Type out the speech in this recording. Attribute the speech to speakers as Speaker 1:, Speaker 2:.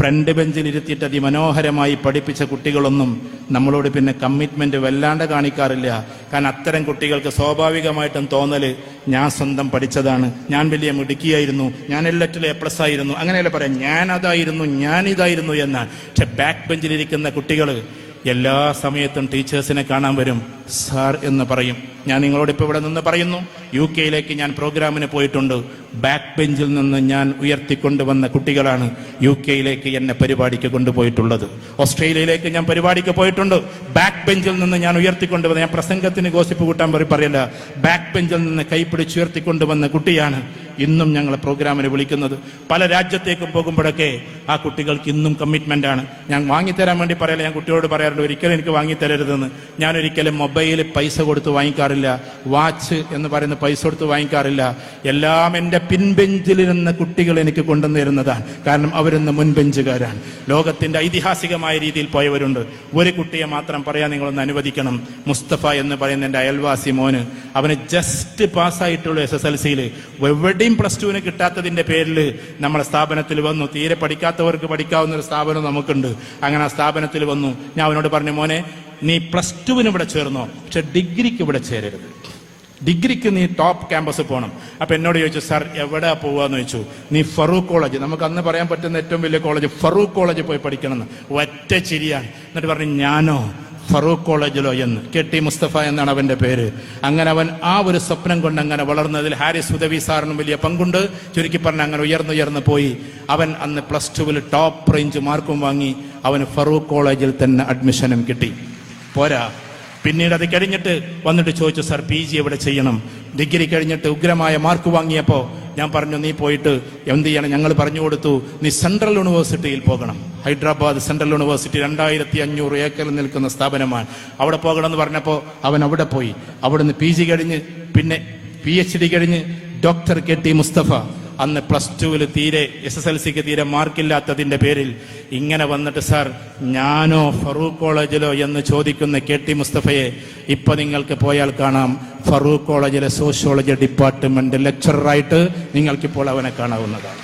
Speaker 1: Front ബെഞ്ചിൽ ഇരുത്തിയിട്ട് അതിമനോഹരമായി പഠിപ്പിച്ച കുട്ടികളൊന്നും നമ്മളോട് പിന്നെ കമ്മിറ്റ്മെന്റ് വല്ലാണ്ട് കാണിക്കാറില്ല. കാരണം അത്തരം കുട്ടികൾക്ക് സ്വാഭാവികമായിട്ടും തോന്നൽ ഞാൻ സ്വന്തം പഠിച്ചതാണ്. ഞാൻ വലിയ മിടുക്കിയായിരുന്നു. ഞാൻ എല്ലാറ്റിലും എ പ്ലസ് ആയിരുന്നു. അങ്ങനെയല്ല പറയാം? ഞാൻ അതായിരുന്നു ഞാൻ ഇതായിരുന്നു എന്നാണ്. പക്ഷെ ബാക്ക് ബെഞ്ചിൽ ഇരിക്കുന്ന കുട്ടികൾ എല്ലാ സമയത്തും ടീച്ചേഴ്സിനെ കാണാൻ വരും. സാർ എന്ന് പറയും. ഞാൻ നിങ്ങളോട് ഇപ്പോൾ ഇവിടെ നിന്ന് പറയുന്നു യു കെയിലേക്ക് ഞാൻ പ്രോഗ്രാമിന് പോയിട്ടുണ്ട്. ബാക്ക് ബെഞ്ചിൽ നിന്ന് ഞാൻ ഉയർത്തിക്കൊണ്ടുവന്ന കുട്ടികളാണ് യു കെയിലേക്ക് എന്നെ പരിപാടിക്ക് കൊണ്ടുപോയിട്ടുള്ളത്. ഓസ്ട്രേലിയയിലേക്ക് ഞാൻ പരിപാടിക്ക് പോയിട്ടുണ്ട്. ബാക്ക് ബെഞ്ചിൽ നിന്ന് ഞാൻ ഉയർത്തിക്കൊണ്ടുവന്ന ഞാൻ പ്രസംഗത്തിന് ഗോസിപ്പ് കൂട്ടാൻ പറ പറയല്ല. ബാക്ക് ബെഞ്ചിൽ നിന്ന് കൈപ്പിടിച്ച് ഉയർത്തിക്കൊണ്ടുവന്ന കുട്ടിയാണ് ഇന്നും ഞങ്ങളെ പ്രോഗ്രാമിന് വിളിക്കുന്നത്. പല രാജ്യത്തേക്കും പോകുമ്പോഴൊക്കെ ആ കുട്ടികൾക്ക് ഇന്നും കമ്മിറ്റ്മെന്റ് ആണ്. ഞാൻ വാങ്ങിത്തരാൻ വേണ്ടി പറയല ഞാൻ കുട്ടിയോട് പറയാറുണ്ട് ഒരിക്കലും എനിക്ക് വാങ്ങിത്തരരുതെന്ന്. ഞാൻ ഒരിക്കലും മൊബൈലിൽ പൈസ കൊടുത്ത് വാങ്ങിക്കാറില്ല. വാച്ച് എന്ന് പറയുന്ന പൈസ കൊടുത്ത് വാങ്ങിക്കാറില്ല. എല്ലാം എന്റെ പിൻബെഞ്ചിലിരുന്ന കുട്ടികൾ എനിക്ക് കൊണ്ടുവന്നിരുന്നതാണ് കാരണം അവരിന്ന് മുൻബെഞ്ചുകാരാണ്. ലോകത്തിന്റെ ഐതിഹാസികമായ രീതിയിൽ പോയവരുണ്ട്. ഒരു കുട്ടിയെ മാത്രം പറയാൻ നിങ്ങളൊന്ന് അനുവദിക്കണം. മുസ്തഫ എന്ന് പറയുന്ന എന്റെ അയൽവാസി മോന്. അവന് ജസ്റ്റ് പാസ്സായിട്ടുള്ളൂ എസ് എസ് എൽ സിയിൽ എവിടെയും പ്ലസ് ടുവിന് കിട്ടാത്തതിന്റെ പേരിൽ നമ്മളെ സ്ഥാപനത്തിൽ വന്നു. തീരെ പഠിക്കാത്തവർക്ക് പഠിക്കാവുന്ന ഒരു സ്ഥാപനം നമുക്കുണ്ട്. അങ്ങനെ ആ സ്ഥാപനത്തിൽ വന്നു. ഞാൻ അവനോട് പറഞ്ഞു മോനെ നീ പ്ലസ് ടുവിന് ഇവിടെ ചേർന്നോ? പക്ഷെ ഡിഗ്രിക്ക് ഇവിടെ ചേരരുത്. ഡിഗ്രിക്ക് നീ ടോപ്പ് ക്യാമ്പസ് പോകണം അപ്പൊ എന്നോട് ചോദിച്ചു സാർ എവിടെ പോവാന്ന് ചോദിച്ചു. നീ ഫറൂഖ് കോളേജ് നമുക്ക് അന്ന് പറയാൻ പറ്റുന്ന ഏറ്റവും വലിയ കോളേജ് ഫറൂഖ് കോളേജ് പോയി പഠിക്കണം ഒറ്റ ചിരിയാണ്. എന്നിട്ട് പറഞ്ഞു ഞാനോ ഫറൂഖ് കോളേജിലോ എന്ന്. കെ ടി മുസ്തഫ എന്നാണ് അവന്റെ പേര്. അങ്ങനെ അവൻ ആ ഒരു സ്വപ്നം കൊണ്ട് അങ്ങനെ വളർന്നതിൽ ഹാരിസ് ഉദവി സാറിനും വലിയ പങ്കുണ്ട്. ചുരുക്കി പറഞ്ഞ അങ്ങനെ ഉയർന്നുയർന്നു പോയി. അവൻ അന്ന് പ്ലസ് ടുവിൽ ടോപ്പ് റേഞ്ച് മാർക്കും വാങ്ങി. അവന് ഫറൂഖ് കോളേജിൽ തന്നെ അഡ്മിഷനും കിട്ടി. പോരാ. പിന്നീട് അത് കഴിഞ്ഞിട്ട് വന്നിട്ട് ചോദിച്ചു സാർ പി ജി എവിടെ ചെയ്യണം? ഡിഗ്രി കഴിഞ്ഞിട്ട് ഉഗ്രമായ മാർക്ക് വാങ്ങിയപ്പോ ഞാൻ പറഞ്ഞു നീ പോയിട്ട് എന്ത് ചെയ്യണം? ഞങ്ങൾ പറഞ്ഞു കൊടുത്തു നീ സെൻട്രൽ യൂണിവേഴ്സിറ്റിയിൽ പോകണം. ഹൈദരാബാദ് സെൻട്രൽ യൂണിവേഴ്സിറ്റി രണ്ടായിരത്തി അഞ്ഞൂറ് ഏക്കറിൽ നിൽക്കുന്ന സ്ഥാപനമാണ്. അവിടെ പോകണം എന്ന് പറഞ്ഞപ്പോൾ അവൻ അവിടെ പോയി. അവിടുന്ന് പി ജി കഴിഞ്ഞ് പിന്നെ പി എച്ച് ഡി കഴിഞ്ഞ് ഡോക്ടർ കെ ടി മുസ്തഫ അന്ന് പ്ലസ് ടുവിൽ തീരെ എസ് എസ് എൽ സിക്ക് തീരെ മാർക്കില്ലാത്തതിന്റെ പേരിൽ ഇങ്ങനെ വന്നിട്ട് സാർ ഞാനോ ഫറൂഖ് കോളേജിലോ എന്ന് ചോദിക്കുന്ന കെ ടി മുസ്തഫയെ ഇപ്പൊ നിങ്ങൾക്ക് പോയാൽ കാണാം. ഫറൂഖ് കോളേജിലെ സോഷ്യോളജി ഡിപ്പാർട്ട്മെന്റ് ലെക്ചറായിട്ട് നിങ്ങൾക്കിപ്പോൾ അവനെ കാണാവുന്നതാണ്.